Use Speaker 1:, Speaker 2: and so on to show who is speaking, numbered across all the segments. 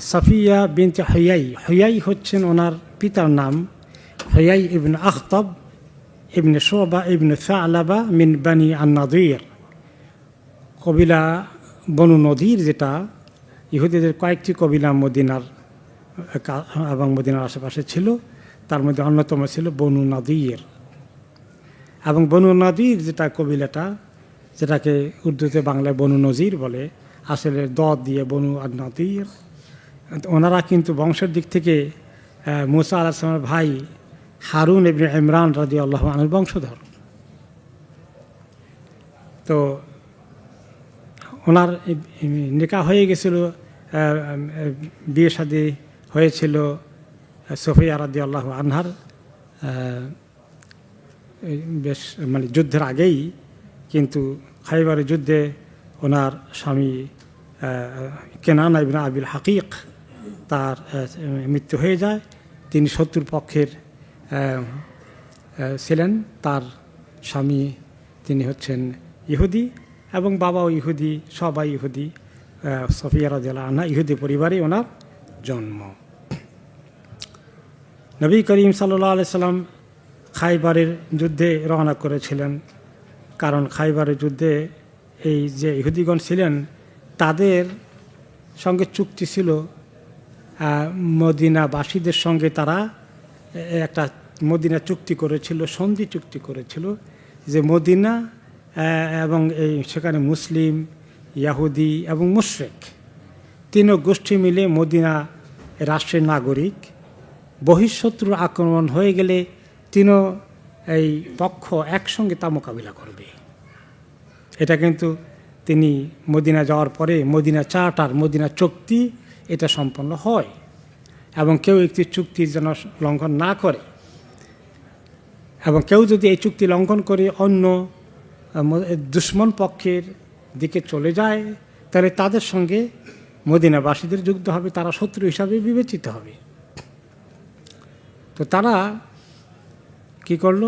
Speaker 1: সাফিয়া বিনতে হইয়াই হইয়াই হচ্ছেন ওনার পিতার নাম। হইয়াই ইবন আখতব, ইবনে শোবা, ইবনে সালাবা মিন বানি আন্নাদির। কবিলা বনু নদীর যেটা, ইহুদিদের কয়েকটি কবিলা মদিনার এবং মদিনার আশেপাশে ছিল, তার মধ্যে অন্যতম ছিল বনু নদীর। এবং বনু নদীর যেটা কবিলাটা, যেটাকে উর্দুতে বাংলায় বনু নজির বলে, আসলে দ দিয়ে বনু আর নদীর ওনারা কিন্তু বংশের দিক থেকে মুসা আলাহিসের ভাই হারুন এবং ইমরান রাজি আল্লাহ আনুর বংশধর। তো ওনার নিকা হয়ে গেছিল বিয়ে শাদী হয়েছিল সফিয়া রাদি আল্লাহ আনহার বেশ মানে যুদ্ধের আগেই কিন্তু খাইবারের যুদ্ধে ওনার স্বামী কেনান ইবনা আবিল হাকিক তার মৃত্যু হয়ে যায়। তিনি শত্রুর পক্ষের ছিলেন। তার স্বামী তিনি হচ্ছেন ইহুদি এবং বাবাও ইহুদি, সবাই ইহুদি সফিয়া রাজিয়াল আনহা, ইহুদি পরিবারে ওনার জন্ম। নবী করিম সাল্লাহ আলি সাল্লাম খাইবারের যুদ্ধে রওনা করেছিলেন। কারণ খাইবারের যুদ্ধে এই যে ইহুদিগণ ছিলেন, তাদের সঙ্গে চুক্তি ছিল মদিনাবাসীদের সঙ্গে তারা একটা মদিনা চুক্তি করেছিল, সন্ধি চুক্তি করেছিল যে মদিনা এবং এই সেখানে মুসলিম, ইয়াহুদি এবং মুশরেক তিনও গোষ্ঠী মিলে মদিনা রাষ্ট্রের নাগরিক। বহিঃশত্রুর আক্রমণ হয়ে গেলে তিনও এই পক্ষ একসঙ্গে তা মোকাবিলা করবে। এটা কিন্তু তিনি মদিনা যাওয়ার পরে মদিনা চার্টার, মদিনা চুক্তি এটা সম্পন্ন হয় এবং কেউ একটি চুক্তির যেন লঙ্ঘন না করে। এবং কেউ যদি এই চুক্তি লঙ্ঘন করে অন্য দুশ্মন পক্ষের দিকে চলে যায়, তাহলে তাদের সঙ্গে মদিনাবাসীদের যুক্ত হবে, তারা শত্রু হিসাবে বিবেচিত হবে। তো তারা কি করল?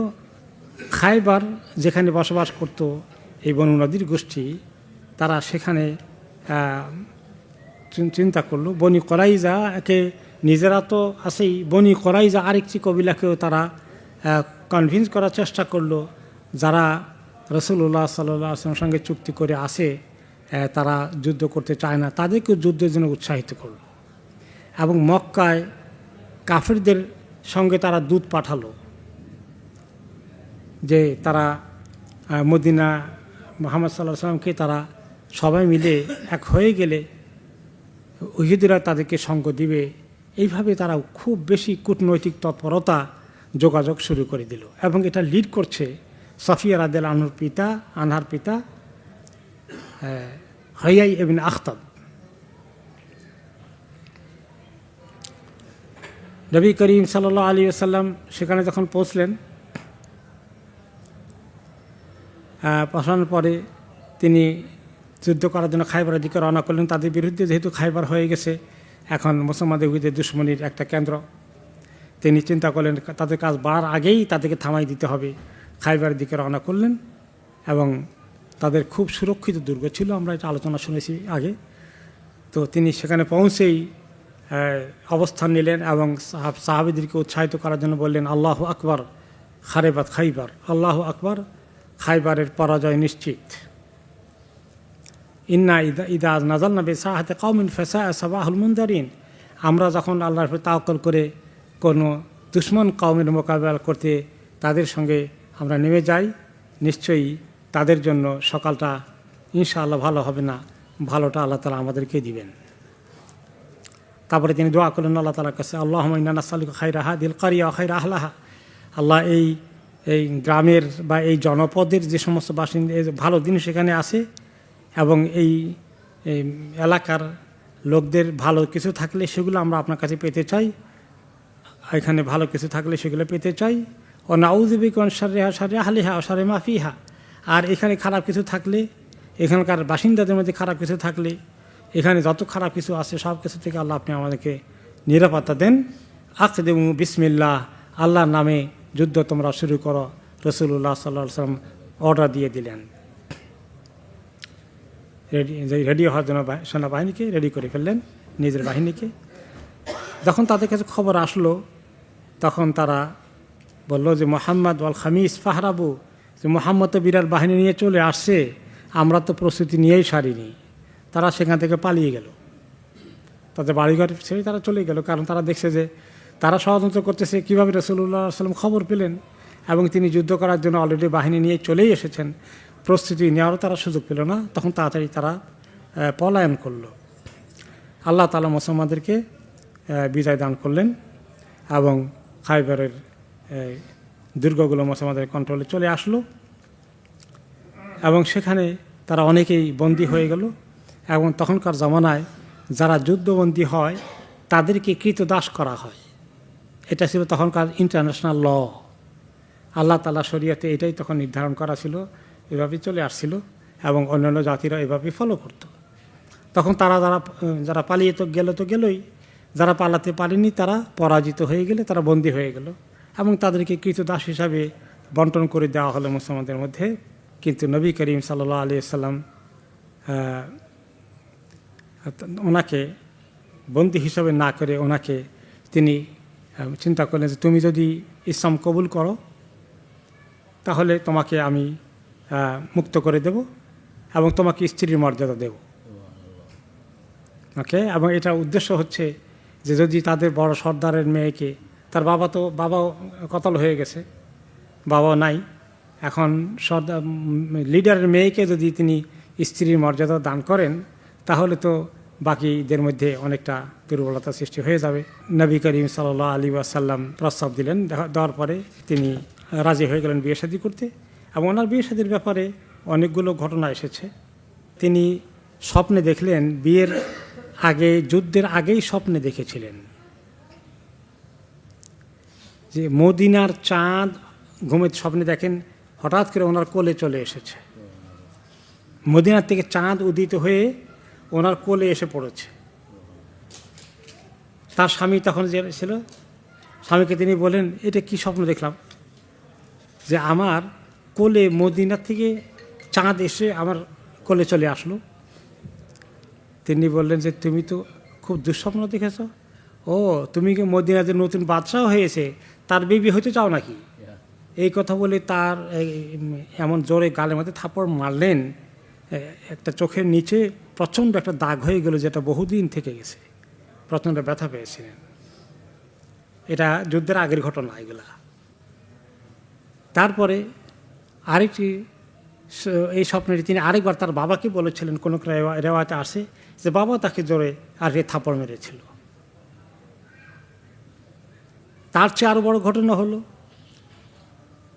Speaker 1: খাইবার যেখানে বসবাস করত এই বনু নদীর গোষ্ঠী, তারা সেখানে চিন্তা করল। বনি করাইজা একে নিজেরা তো আছেই। বনি করাইজা আরেকটি কবিলাকেও তারা কনভিন্স করার চেষ্টা করল যারা রসুল্লাহ সাল্লাহ আসলামের সঙ্গে চুক্তি করে আসে তারা যুদ্ধ করতে চায় না। তাদেরকেও যুদ্ধের জন্য উৎসাহিত করল। এবং মক্কায় কাফেরদের সঙ্গে তারা দুধ পাঠালো যে তারা মদিনা মোহাম্মদ সাল্লাহ সাল্লামকে তারা সবাই মিলে এক হয়ে গেলে ইহুদিরা তাদেরকে সঙ্গ দিবে। এইভাবে তারা খুব বেশি কূটনৈতিক তৎপরতা যোগাযোগ শুরু করে দিল এবং এটা লিড করছে সফিয়া রাদেল আনহুর পিতা, আনহার পিতা হইয়াই এবিন আখতাব। নবী করিম সাল্লাহ আলী আসাল্লাম সেখানে যখন পৌঁছলেন পৌঁছানোর পরে তিনি যুদ্ধ করার জন্য খাইবারের দিকে রওনা করলেন। তাদের বিরুদ্ধে যেহেতু খাইবার হয়ে গেছে, এখন মুসলমানদের বিরুদ্ধে দুশ্মনির একটা কেন্দ্র। তিনি চিন্তা করলেন, তাদের কাজ বাড়ার আগেই তাদেরকে থামাই দিতে হবে। খাইবারের দিকে রওনা করলেন এবং তাদের খুব সুরক্ষিত দুর্গ ছিল, আমরা এটা আলোচনা শুনেছি আগে। তো তিনি সেখানে পৌঁছেই অবস্থান নিলেন এবং সাহাব- সাহাবিদেরকে উৎসাহিত করার জন্য বললেন, আল্লাহ আকবর খারেবাদ খাইবার। আল্লাহ আকবর, খাইবারের পরাজয় নিশ্চিত। ইন্না ইদা নাজাল নবী সাহাতে কৌমিন ফেসা সাবাহুল মুন্দারিন আমরা যখন আল্লাহর তাওকল করে কোনো দুশ্মন কৌমের মোকাবেলা করতে তাদের সঙ্গে আমরা নেমে যাই, নিশ্চয়ই তাদের জন্য সকালটা ইনশাআল্লাহ ভালো হবে না। ভালোটা আল্লাহ তালা আমাদেরকে দিবেন। তারপরে তিনি দোয়া করলেন, আল্লাহ তালার কাছে আল্লাহ নাসালিক খাইরাহা দিল কারিয়া খাইরা আহলাহা। আল্লাহ, এই এই গ্রামের বা এই জনপদের যে সমস্ত বাসিন্দা ভালো দিন সেখানে আছে এবং এই এলাকার লোকদের ভালো কিছু থাকলে সেগুলো আমরা আপনার কাছে পেতে চাই। এখানে ভালো কিছু থাকলে সেগুলো পেতে চাই। ও নাউজবিকন সারেহা সারে আহলিহা ও সারে মাফিহা আর এখানে খারাপ কিছু থাকলে, এখানকার বাসিন্দাদের মধ্যে খারাপ কিছু থাকলে, এখানে যত খারাপ কিছু আছে সব কিছু থেকে আল্লাহ আপনি আমাদেরকে নিরাপত্তা দেন। আকদেব বিসমিল্লাহ, আল্লাহর নামে যুদ্ধ তোমরা শুরু করো। রসুল্লাহ সাল্লাহ সাল্লাম অর্ডার দিয়ে দিলেন। রেডি রেডি হওয়ার জন্য বাহি- সেনাবাহিনীকে রেডি করে ফেললেন, নিজের বাহিনীকে। যখন তাদের কাছে খবর আসলো, তখন তারা বলল যে, মোহাম্মদ ওয়াল খামিস, ফাহরাবু, যে মোহাম্মদ বিরাট বাহিনী নিয়ে চলে আসছে, আমরা তো প্রস্তুতি নিয়েই সারিনি। তারা সেখান থেকে পালিয়ে গেল। তাদের বাড়িঘর ছেড়ে তারা চলে গেল, কারণ তারা দেখছে যে, তারা ষড়যন্ত্র করতেছে, কীভাবে রসুল্লাহ সাল্লাম খবর পেলেন, এবং তিনি যুদ্ধ করার জন্য অলরেডি বাহিনী নিয়ে চলেই এসেছেন। প্রস্তুতি নেওয়ারও তারা সুযোগ পেল না। তখন তাড়াতাড়ি তারা পলায়ন করল। আল্লাহ তালা মুসলমানদেরকে বিজয় দান করলেন এবং খাইবারের দুর্গগুলো মুসলমানদের কন্ট্রোলে চলে আসলো এবং সেখানে তারা অনেকেই বন্দী হয়ে গেল এবং তখনকার জমানায় যারা যুদ্ধবন্দী হয়, তাদেরকে কৃতদাস করা হয়। এটা ছিল তখনকার ইন্টারন্যাশনাল ল আল্লাহ তালা শরিয়াতে এটাই তখন নির্ধারণ করা ছিল এভাবেই চলে আসছিল এবং অন্যান্য জাতিরা এভাবেই ফলো করত। তখন তারা যারা যারা পালিয়ে তো গেল তো গেলই, যারা পালাতে পারেনি তারা পরাজিত হয়ে গেলে তারা বন্দী হয়ে গেল এবং তাদেরকে কৃতদাস হিসাবে বন্টন করে দেওয়া হলো মুসলমানদের মধ্যে। কিন্তু নবী করিম সাল্লাহ আলি সাল্লাম ওনাকে বন্দী হিসাবে না করে ওনাকে তিনি চিন্তা করলেন যে তুমি যদি ইসলাম কবুল করো, তাহলে তোমাকে আমি মুক্ত করে দেব এবং তোমাকে স্ত্রীর মর্যাদা দেব। ওকে? এবং এটা উদ্দেশ্য হচ্ছে যে যদি তাদের বড় সর্দারের মেয়েকে, তার বাবা তো, বাবাও কতল হয়ে গেছে, বাবাও নাই। এখন সর্দার লিডারের মেয়েকে যদি তিনি স্ত্রীর মর্যাদা দান করেন, তাহলে তো বাকিদের মধ্যে অনেকটা দুর্বলতা সৃষ্টি হয়ে যাবে। নবী করিম সাল্লাহ আলী আসাল্লাম প্রস্তাব দিলেন দেওয়ার পরে তিনি রাজি হয়ে গেলেন বিয়ে শাদী করতে। এবং ওনার বিয়ে শাদীর ব্যাপারে অনেকগুলো ঘটনা এসেছে। তিনি স্বপ্নে দেখলেন, বিয়ের আগে, যুদ্ধের আগেই স্বপ্নে দেখেছিলেন। যে মদিনার চাঁদ ঘুমের স্বপ্নে দেখেন, হঠাৎ করে ওনার কোলে চলে এসেছে। মদিনার থেকে চাঁদ উদিত হয়ে ওনার কোলে এসে পড়েছে। তার স্বামী তখন যে ছিল, স্বামীকে তিনি বলেন এটা কি স্বপ্ন দেখলাম? যে আমার কোলে মদিনার থেকে চাঁদ এসে আমার কোলে চলে আসলো। তিনি বললেন যে তুমি তো খুব দুঃস্বপ্ন দেখেছ। ও তুমি কি মদিনা যে নতুন বাদশাহ হয়েছে তার বেবি হতে চাও নাকি? এই কথা বলে তার এমন জোরে গালের মধ্যে থাপড় মারলেন। একটা চোখের নিচে প্রচণ্ড একটা দাগ হয়ে গেল যেটা বহুদিন থেকে গেছে। প্রচণ্ড ব্যথা পেয়েছিলেন। এটা যুদ্ধের আগের ঘটনা এগুলা। তারপরে আরেকটি এই স্বপ্নটি তিনি আরেকবার তার বাবাকে বলেছিলেন, কোনো রেওয়া- রেওয়াতে আসে, যে বাবা তাকে জোরে আর রে থাপড় মেরেছিল। তার চেয়ে আরও বড় ঘটনা হলো,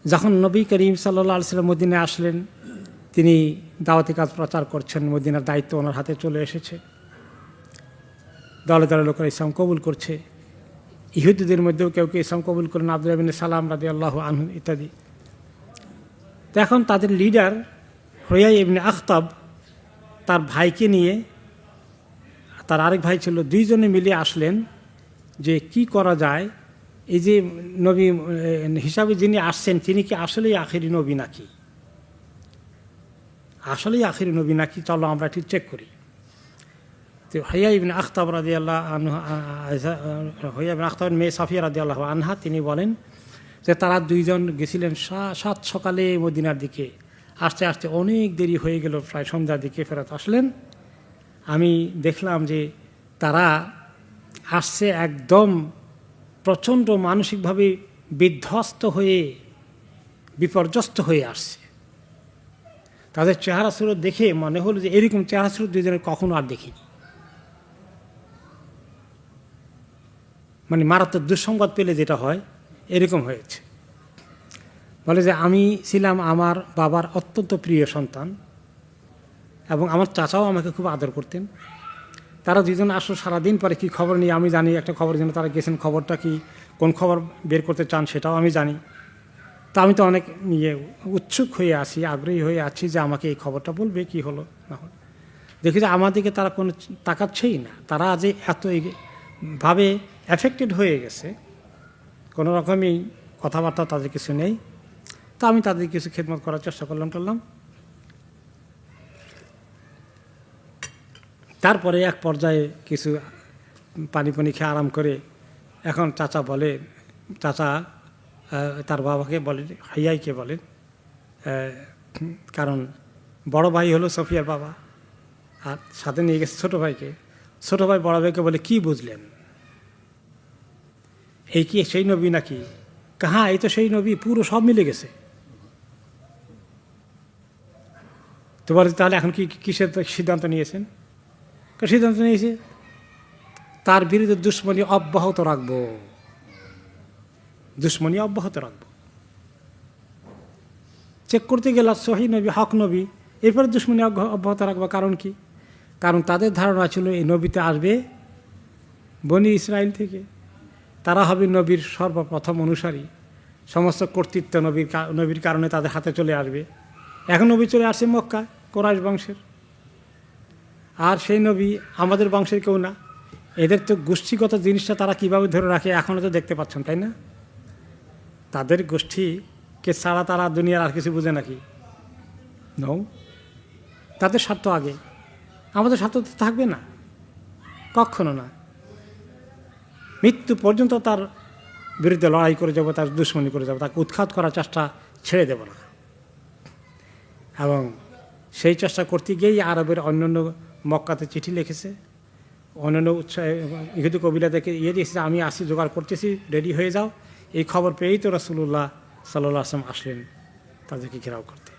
Speaker 1: যখন নবী করিম সাল্লাহ আলসালাম মদিনে আসলেন, তিনি দাওয়াতি কাজ প্রচার করছেন, মদিনার দায়িত্ব ওনার হাতে চলে এসেছে। দলে দলে লোকেরা ইসলাম কবুল করছে। ইহুদিদের মধ্যেও কেউ কেউ ইসলাম কবুল করেন আব্দুল আবিন সালাম রাজি আল্লাহ আনহু ইত্যাদি। তো এখন তাদের লিডার হইয়াই এমনি আখতাব তার ভাইকে নিয়ে, তার আরেক ভাই ছিল, দুইজনে মিলে আসলেন যে কি করা যায়। এই যে নবী, হিসাবে যিনি আসছেন, তিনি কি আসলেই আখেরি নবী নাকি? আসলেই আখেরি নবী নাকি? চলো আমরা একটু চেক করি। তো হইয়া ইবিন আখতাব রাজি আল্লাহ হইয়া ইবিন আখতাবের মেয়ে সাফিয়া রাজি আল্লাহ আনহা, তিনি বলেন যে তারা দুইজন গেছিলেন সাত সকালে মদিনার দিকে। আস্তে আস্তে অনেক দেরি হয়ে গেল, প্রায় সন্ধ্যার দিকে ফেরত আসলেন। আমি দেখলাম যে তারা আসছে একদম প্রচণ্ড মানসিকভাবে বিধ্বস্ত হয়ে, বিপর্যস্ত হয়ে আসছে। তাদের চেহারা সুরত দেখে মনে হলো যে এরকম চেহারা সুরত দুজনের কখনো আর দেখিনি। মানে মারাত্মক দুঃসংবাদ পেলে যেটা হয় এরকম হয়েছে। বলে যে আমি ছিলাম আমার বাবার অত্যন্ত প্রিয় সন্তান এবং আমার চাচাও আমাকে খুব আদর করতেন। তারা দুজন আসলো সারাদিন পরে কি খবর নিয়ে আমি জানি একটা খবর জন্য তারা গেছেন, খবরটা কি, কোন খবর বের করতে চান সেটাও আমি জানি। তা আমি তো অনেক ইয়ে উৎসুক হয়ে আছি, আগ্রহী হয়ে আছি যে আমাকে এই খবরটা বলবে কি হলো না হলো। দেখি যে আমাদেরকে তারা কোনো তাকাচ্ছেই না। তারা যে এত ভাবে অ্যাফেক্টেড হয়ে গেছে কোনো রকমই কথাবার্তা তাদের কিছু নেই। তা আমি তাদের কিছু খেদমত করার চেষ্টা করলাম টরলাম তারপরে এক পর্যায়ে কিছু পানি পানি খেয়ে আরাম করে এখন চাচা বলে, চাচা তার বাবাকে বলেন হাইয়াইকে বলেন কারণ বড় ভাই হলো সফিয়ার বাবা, আর সাথে নিয়ে গেছে ছোট ভাইকে। ছোটো ভাই বড় ভাইকে বলে, কি বুঝলেন? এই কি সেই নবী নাকি? কাহা? এই তো সেই নবী, পুরো সব মিলে গেছে। তো বলে, তাহলে এখন কি, কিসের সিদ্ধান্ত নিয়েছেন? সিদ্ধান্ত নিয়েছে? তার বিরুদ্ধে দুশ্মনী অব্যাহত রাখব। দুশ্মনী অব্যাহত রাখব। চেক করতে গেলাম সহি নবী, হক নবী, এরপরে দুশ্মনী অব্যাহ- অব্যাহত রাখব কারণ কি? কারণ তাদের ধারণা ছিল এই নবীতে আসবে বনি ইসরায়েল থেকে। তারা হবে নবীর সর্বপ্রথম অনুসারী। সমস্ত কর্তৃত্ব নবীর নবীর কারণে তাদের হাতে চলে আসবে। এখন নবী চলে আসছে মক্কা কোরআশ বংশের। আর সেই নবী আমাদের বংশের কেউ না। এদের তো গোষ্ঠীগত জিনিসটা তারা কীভাবে ধরে রাখে এখনও তো দেখতে পাচ্ছেন, তাই না? তাদের গোষ্ঠীকে ছাড়া তারা দুনিয়ার আর কিছু বুঝে নাকি? নৌ তাদের স্বার্থ আগে। আমাদের স্বার্থ তো থাকবে না। কখনো না। মৃত্যু পর্যন্ত তার বিরুদ্ধে লড়াই করে যাব, তার দুশ্মনী করে যাব, তাকে উৎখাত করার চেষ্টা ছেড়ে দেব না। এবং সেই চেষ্টা করতে গিয়েই আরবের অন্যান্য মক্কাতে চিঠি লিখেছে। অন্যান্য উৎসাহ ইহুদি দেখে ইয়ে দিয়েছে, আমি আসি, জোগাড় করতেছি, রেডি হয়ে যাও। এই খবর পেয়েই তো রসুল্লাহ সাল্লাহ আসলাম আসলেন তাদেরকে ঘেরাও করতে।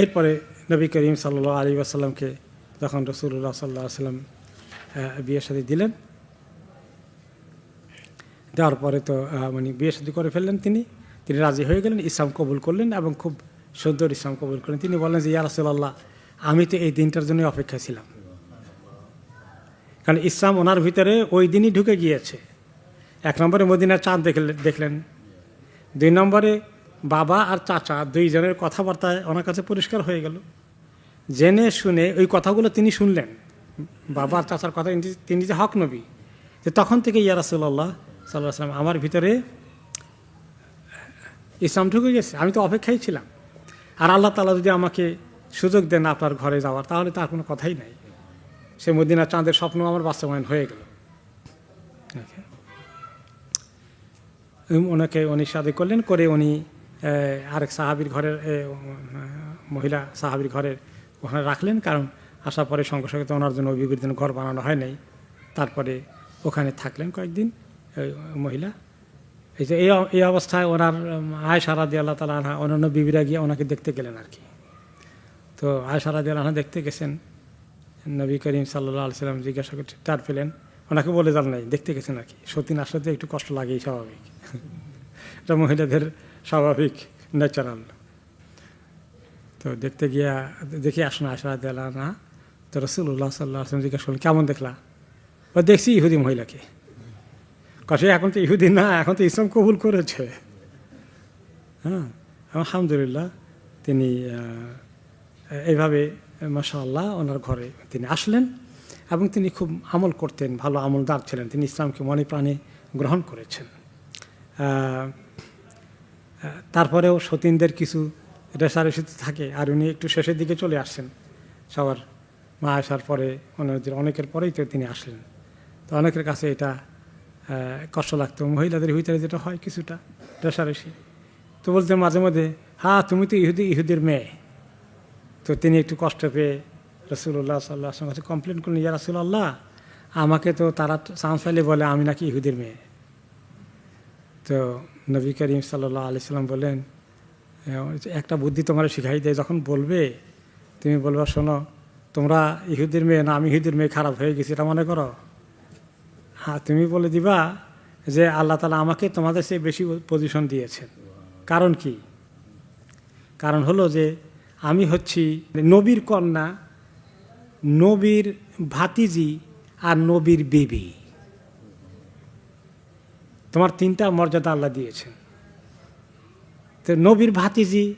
Speaker 1: এরপরে নবী করিম সাল্লাহ আলী আসাল্লামকে যখন রসুল্লাহ সাল্লাহ সাল্লাম বিয়ের সাথে দিলেন দেওয়ার পরে তো মানে বিয়ে শাদী করে ফেললেন তিনি। তিনি রাজি হয়ে গেলেন, ইসলাম কবুল করলেন এবং খুব সুন্দর ইসলাম কবুল করলেন তিনি বললেন যে, ইয়া রাসুল্লাহ আমি তো এই দিনটার জন্যই অপেক্ষা ছিলাম। কারণ ইসলাম ওনার ভিতরে ওই দিনই ঢুকে গিয়েছে। এক নম্বরে মদিনার চাঁদ দেখলেন দেখলেন। দুই নম্বরে বাবা আর চাচা দুইজনের কথাবার্তায় ওনার কাছে পরিষ্কার হয়ে গেল। জেনে শুনে ওই কথাগুলো তিনি শুনলেন। বাবা আর চাচার কথা তিনি- যে হক নবী, যে তখন থেকে ইয়া রাসুল্লাহ সাল্লাহ সাল্লাম আমার ভিতরে ইসলাম ঢুকে গেছে। আমি তো অপেক্ষাই ছিলাম। আর আল্লাহ তালা যদি আমাকে সুযোগ দেন আপনার ঘরে যাওয়ার, তাহলে তার কোনো কথাই নাই। সে মদিনা চাঁদের স্বপ্ন আমার বাস্তবায়ন হয়ে গেল। ওনাকে উনি শাদি করলেন, করে উনি আরেক সাহাবির ঘরের মহিলা সাহাবির ঘরের ওখানে রাখলেন। কারণ আসার পরে সঙ্গে সঙ্গে তো ওনার জন্য জন্য ঘর বানানো হয় নাই। তারপরে ওখানে থাকলেন কয়েকদিন। মহিলা? এই যে এই অবস্থায় ওনার আয় সারা দিয়ে আল্লাহ তালা আনহা, অন্যান্য বিবিরা গিয়ে ওনাকে দেখতে গেলেন আর কি। তো আয় সারা দিয়ে আনহা দেখতে গেছেন, নবী করিম সাল্লাহ আলসালাম জিজ্ঞাসা করতে, তার পেলেন ওনাকে বলে যান নাই, দেখতে গেছেন আর কি। সতীন আসলে একটু কষ্ট লাগেই স্বাভাবিক। এটা মহিলাদের স্বাভাবিক ন্যাচারাল তো দেখতে গিয়া, দেখে আসুন আশা দিলা না তো রসুল্লাহ সাল্লাহ আসলাম জিজ্ঞাসা করলেন, কেমন দেখলা? ও, দেখছি ইহুদি মহিলাকে। কষে এখন তো ইহুদি না, এখন তো ইসলাম কবুল করেছে। হ্যাঁ আলহামদুলিল্লাহ, তিনি এইভাবে, মাশাআল্লাহ, ওনার ঘরে তিনি আসলেন এবং তিনি খুব আমল করতেন, ভালো আমলদার ছিলেন। তিনি ইসলামকে মনে প্রাণে গ্রহণ করেছেন। তারপরেও সতীনদের কিছু রেশারেশি থাকে, আর উনি একটু শেষের দিকে চলে আসছেন সবার মা আসার পরে অনেকের পরেই তো তিনি আসলেন। তো অনেকের কাছে এটা কষ্ট লাগতো। মহিলাদের ভিতরে যেটা হয় কিছুটা রেশারেশি তো বলতে মাঝে মাঝে হ্যাঁ তুমি তো ইহুদি ইহুদির মেয়ে। তো তিনি একটু কষ্ট পেয়ে রসুল্লাহ সাল্লাহ কাছে কমপ্লেন করলেন ইয়া রসুল্লাহ আমাকে তো তারা পাইলে বলে আমি নাকি ইহুদির মেয়ে। তো নবী করিম সাল্লাহ আলি সাল্লাম বললেন "এ, একটা বুদ্ধি তোমার শিখাই দেয় যখন বলবে তুমি বলবা শোনো তোমরা ইহুদির মেয়ে না আমি ইহুদির মেয়ে খারাপ হয়ে গেছি এটা মনে করো? হ্যাঁ তুমি বলে দিবা যে আল্লাহ তালা আমাকে তোমাদের সে বেশি পজিশন দিয়েছেন। কারণ কি? কারণ হলো যে আমি হচ্ছি নবীর কন্যা, নবীর ভাতিজি আর নবীর বেবি। তোমার তিনটা মর্যাদা আল্লাহ দিয়েছেন। তো নবীর ভাতিজি,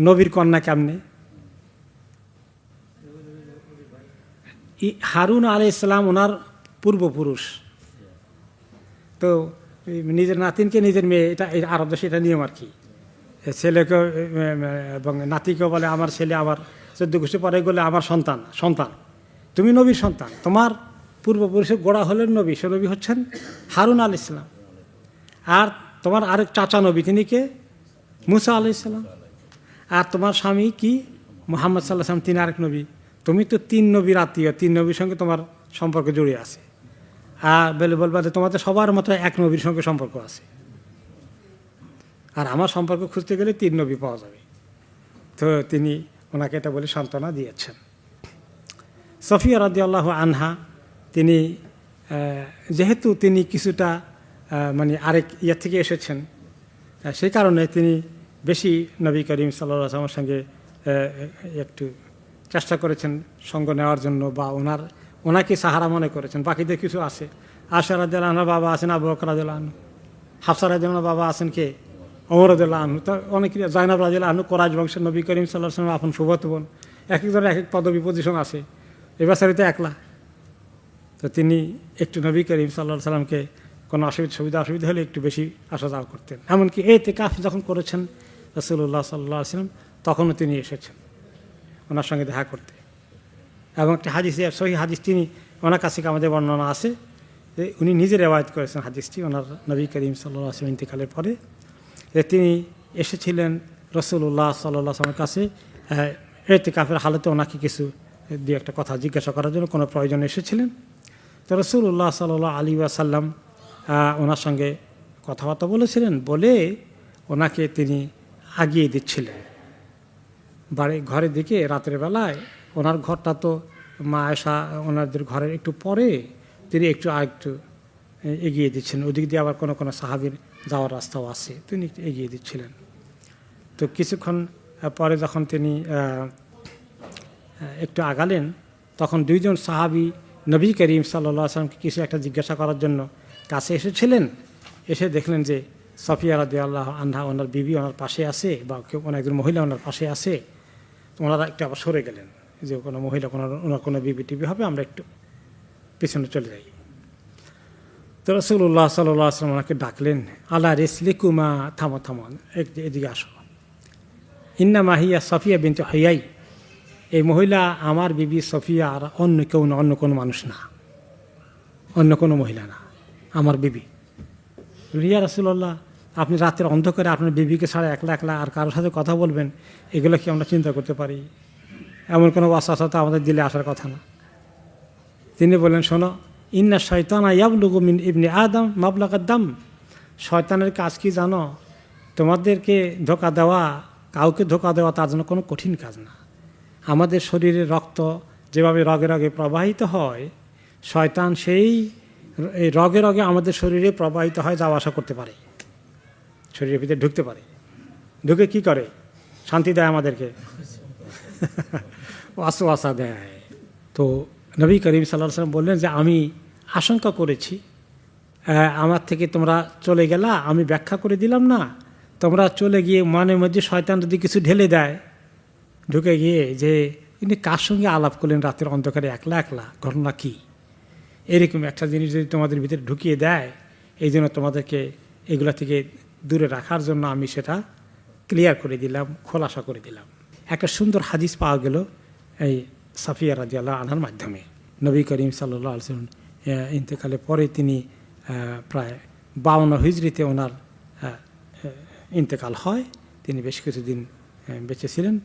Speaker 1: নবীর কন্যা কেমনে? হারুন আলাই ইসলাম ওনার পূর্বপুরুষ। তো নিজের নাতিনকে নিজের মেয়ে, এটা আরব দেশে এটা নিয়ম আর কি। ছেলেকে এবং নাতিকেও বলে, আমার ছেলে আমার চোদ্দ গোষ্ঠী পরে গেলে আমার সন্তান সন্তান। তুমি নবীর সন্তান। তোমার পূর্বপুরুষের গোড়া হলেন নবী, সে নবী হচ্ছেন হারুন আল ইসলাম। আর তোমার আরেক চাচা নবী, তিনি কে? মুসা আল ইসলাম। আর তোমার স্বামী কি? মোহাম্মদ সাল্লাহ সাল্লাম তিনি আরেক নবী। তুমি তো তিন নবীর আত্মীয়, তিন নবীর সঙ্গে তোমার সম্পর্ক জড়িয়ে আছে। বলে বলবা যে তোমাদের সবার মতো এক নবীর সঙ্গে সম্পর্ক আছে। আর আমার সম্পর্ক খুঁজতে গেলে তিন নবী পাওয়া যাবে। তো তিনি ওনাকে এটা বলে সান্ত্বনা দিয়েছেন। সফিয়া রাদি আল্লাহ আনহা, তিনি যেহেতু তিনি কিছুটা মানে আরেক ইয়ে থেকে এসেছেন সেই কারণে তিনি বেশি নবী করিম আসলামের সঙ্গে একটু চেষ্টা করেছেন সঙ্গ নেওয়ার জন্য বা ওনার ওনাকে সাহারা মনে করেছেন। বাকিদের কিছু আছে। আশা রাদিয়াল বাবা আছেন, আবু বকর আনহু। হাফসা রাদিয়াল বাবা আছেন কে? অমর রাদিয়াল আনহু। তা অনেকে জাইনাব রাদিয়াল আনহু কোরআজ বংশের নবী করিম সাল্লাহ আসলাম আপন সুবত বোন এক একজনের এক এক পদবি পজিশন আছে। এবার সারিতে একলা। তো তিনি একটু নবী করিম সাল্লাহ সাল্লামকে কোনো অসুবিধা, সুবিধা, অসুবিধা হলে একটু বেশি আসা যাওয়া করতেন। এমনকি এই তেকাফ যখন করেছেন রসুল্লাহ সাল্লাহ সাল্লাম তখনও তিনি এসেছেন। ওনার সঙ্গে দেখা করতে। এবং একটা হাদিস, সহি হাদিস তিনি ওনার কাছে আমাদের বর্ণনা আছে যে উনি নিজে রেওয়ায়ত করেছেন হাদিসটি ওনার নবী করিম সাল্লাহ আসলাম ইন্তিকালের পরে। যে তিনি এসেছিলেন রসুল্লাহ সাল্লাহ আসলামের কাছে এতেকাফের হালতে ওনাকে কিছু দু একটা কথা জিজ্ঞাসা করার জন্য কোনো প্রয়োজন এসেছিলেন। তো রসুল্লাহ সাল্লাহ আলী আসাল্লাম ওনার সঙ্গে কথাবার্তা বলেছিলেন, বলে ওনাকে তিনি আগিয়ে দিচ্ছিলেন। বাড়ি, ঘরের দিকে রাতের বেলায় ওনার ঘরটা তো মা আয়সা ওনাদের ঘরের একটু পরে তিনি একটু আর একটু এগিয়ে দিচ্ছেন। ওদিক দিয়ে আবার কোনো কোনো সাহাবির যাওয়ার রাস্তাও আছে, তিনি একটু এগিয়ে দিচ্ছিলেন। তো কিছুক্ষণ পরে যখন তিনি একটু আগালেন, তখন দুইজন সাহাবি নবী করিম সাল্লা আসলামকে কিছু একটা জিজ্ঞাসা করার জন্য কাছে এসেছিলেন। এসে দেখলেন যে সফিয়া রাদি আল্লাহ আন্হা ওনার বিবি ওনার পাশে আছে বা কেউ একজন মহিলা ওনার পাশে আছে। ওনারা একটু আবার সরে গেলেন। যে কোনো মহিলা, কোনো ওনার কোনো বিবি হবে, আমরা একটু পিছনে চলে যাই। তো রসুল্লাহ সাল্লাহ আসলাম ওনাকে ডাকলেন আল্লাহ রেসলিকুমা, থামো থামো এদিকে আসো। ইন্না মাহিয়া সফিয়া বিনতে হইয়াই এই মহিলা আমার বিবি সফিয়া আর অন্য কেউ না, অন্য কোনো মানুষ না, অন্য কোনো মহিলা না, আমার বিবি। রিয়া রাসুল্লাহ আপনি রাতের অন্ধকারে আপনার বিবিকে ছাড়া একলা একলা আর কারোর সাথে কথা বলবেন? এগুলো কি আমরা চিন্তা করতে পারি? এমন কোনো তো আমাদের দিলে আসার কথা না। তিনি বললেন, শোনো, ইন্না শয়তানা ইয়াবলুগু মিন ইবনে আদম মাবলাকার দাম। শয়তানের কাজ কি জানো? তোমাদেরকে ধোকা দেওয়া, কাউকে ধোকা দেওয়া তার জন্য কোনো কঠিন কাজ না। আমাদের শরীরের রক্ত যেভাবে রগে রগে প্রবাহিত হয়, শয়তান সেই এই রগে রগে আমাদের শরীরে প্রবাহিত হয় যাওয়া আসা করতে পারে। শরীরের ভিতরে ঢুকতে পারে। ঢুকে কি করে? শান্তি দেয় আমাদেরকে। ওয়াসওয়াসা দেয় তো নবী করিম সাল্লাহ সাল্লাম বললেন যে আমি আশঙ্কা করেছি আমার থেকে তোমরা চলে গেলা আমি ব্যাখ্যা করে দিলাম না তোমরা চলে গিয়ে মনের মধ্যে শয়তান যদি কিছু ঢেলে দেয়, ঢুকে গিয়ে যে, ইনি কার সঙ্গে আলাপ করলেন রাতের অন্ধকারে একলা একলা? ঘটনা কি? এরকম একটা জিনিস যদি তোমাদের ভিতরে ঢুকিয়ে দেয়, এই জন্য তোমাদেরকে এগুলা থেকে দূরে রাখার জন্য আমি সেটা ক্লিয়ার করে দিলাম, খোলাসা করে দিলাম। একটা সুন্দর হাদিস পাওয়া গেল এই সাফিয়া রাজি আল্লাহ আনহার মাধ্যমে। নবী করিম সাল্লাহ আলসালাম ইন্তেকালে পরে তিনি প্রায় বাউন্ন হিজড়িতে ওনার ইন্তেকাল হয়। তিনি বেশ কিছুদিন বেঁচে ছিলেন।